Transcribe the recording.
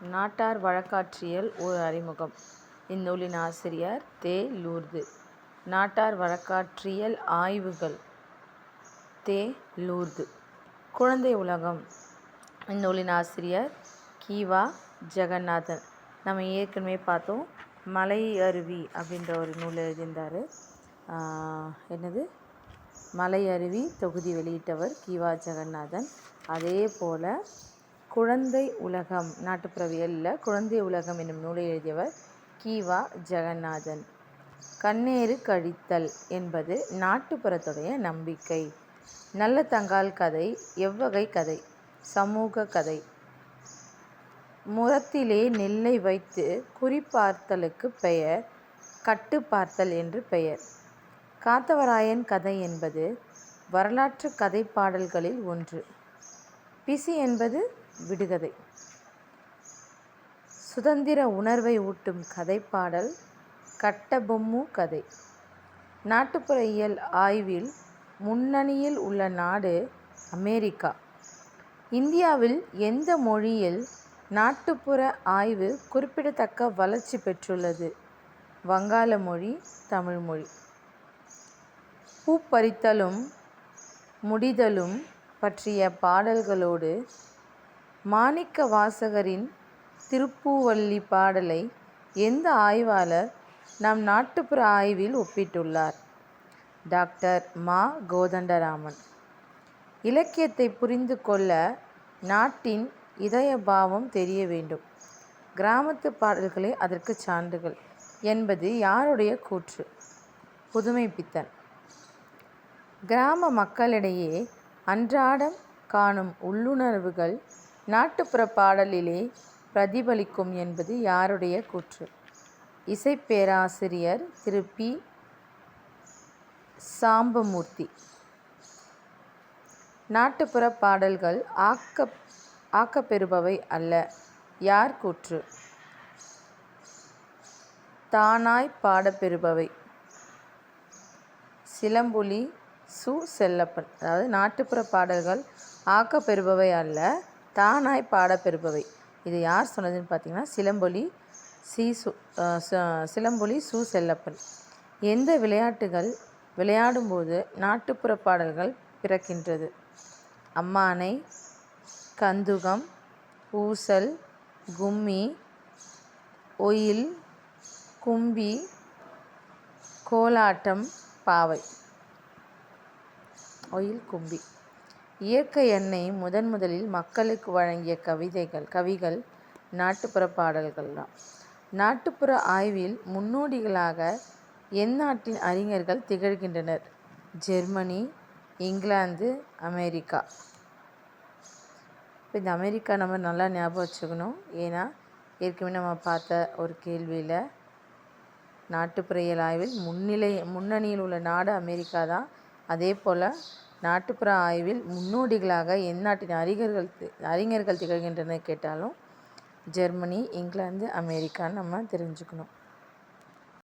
நாட்டார் வழக்காற்றியல் ஓர் அறிமுகம் இந்நூலின் ஆசிரியர் தே. லூர்து. நாட்டார் வழக்காற்றியல் ஆய்வுகள் தே. லூர்து. குழந்தை உலகம் இந்நூலின் ஆசிரியர் கீவா வா. நம்ம ஏற்கனவே பார்த்தோம் மலை அருவி அப்படின்ற ஒரு நூல் எழுதியிருந்தார் என்னது மலை அருவி தொகுதி வெளியிட்டவர் கீவா ஜெகநாதன் அதே போல் குழந்தை உலகம் நாட்டுப்புறவியலில் குழந்தை உலகம் என்னும் நூலை எழுதியவர் கீவா வா. கண்ணேறு கழித்தல் என்பது நாட்டுப்புறத்துடைய நம்பிக்கை. நல்ல தங்கால் கதை எவ்வகை கதை? சமூக கதை. முறத்திலே நெல்லை வைத்து குறிப்பார்த்தலுக்கு பெயர் கட்டுப்பார்த்தல் என்று பெயர். காத்தவராயன் கதை என்பது வரலாற்றுக் கதைப்பாடல்களில் ஒன்று. பிசி என்பது விடுகதை. சுதந்திர உணர்வை ஊட்டும் கதைப்பாடல் கட்டபொம்மு கதை. நாட்டுப்புற இயல் ஆய்வில் முன்னணியில் உள்ள நாடு அமெரிக்கா. இந்தியாவில் எந்த மொழியில் நாட்டுப்புற ஆய்வு குறிப்பிடத்தக்க வளர்ச்சி பெற்றுள்ளது? வங்காள மொழி தமிழ் மொழி. பூப்பறித்தலும் முடிதலும் பற்றிய பாடல்களோடு மாணிக்க வாசகரின் திருப்பூவல்லி பாடலை எந்த ஆய்வாளர் நம் நாட்டுப்புற ஆய்வில் ஒப்பிட்டுள்ளார்? டாக்டர் மா. கோதண்டராமன். இலக்கியத்தை புரிந்து கொள்ள நாட்டின் இதய பாவம் தெரிய வேண்டும். கிராமத்து பாடல்களே அதற்கு சான்றுகள் என்பது யாருடைய கூற்று? புதுமைப்பித்தன். கிராம மக்களிடையே அன்றாடம் காணும் உள்ளுணர்வுகள் நாட்டுப்புற பாடலிலே பிரதிபலிக்கும் என்பது யாருடைய கூற்று? இசைப் பேராசிரியர் திரு. பி. சாம்பமூர்த்தி. நாட்டுப்புற பாடல்கள் ஆக்க ஆக்கப்பெறுபவை அல்ல யார் கூற்று? தானாய் பாடப்பெறுபவை. சிலம்புலி சு. செல்லப்பன். அதாவது நாட்டுப்புற பாடல்கள் ஆக்கப்பெறுபவை அல்ல தானாய் பாடப்பெறுபவை. இது யார் சொன்னதுன்னு பார்த்தீங்கன்னா சிலம்பொலி சி. சு. சிலம்பொலி சு. செல்லப்பன். எந்த விளையாட்டுகள் விளையாடும்போது நாட்டுப்புற பாடல்கள் பிறக்கின்றது? அம்மானை கந்துகம் ஊசல் கும்மி ஒயில் கும்பி கோலாட்டம் பாவை. ஒயில் கும்பி. இயற்கை எண்ணெய் முதன் முதலில் மக்களுக்கு வழங்கிய கவிதைகள் கவிகள் நாட்டுப்புற பாடல்கள் தான் நாட்டுப்புற ஆய்வில் முன்னோடிகளாக எந்நாட்டின் அறிஞர்கள் திகழ்கின்றனர்? Germany England America. இப்போ இந்த அமெரிக்கா நம்ம நல்லா ஞாபகம் வச்சுக்கணும். ஏன்னா ஏற்கனவே நம்ம பார்த்த ஒரு கேள்வியில் நாட்டுப்புற இயல் ஆய்வில் முன்னிலை முன்னணியில் உள்ள நாடு அமெரிக்கா தான். அதே போல் நாட்டுப்புற ஆய்வில் முன்னோடிகளாக எந்நாட்டின் அறிஞர்கள் அறிஞர்கள் திகழ்கின்றனர் கேட்டாலும் ஜெர்மனி இங்கிலாந்து அமெரிக்கான்னு நம்ம தெரிஞ்சுக்கணும்.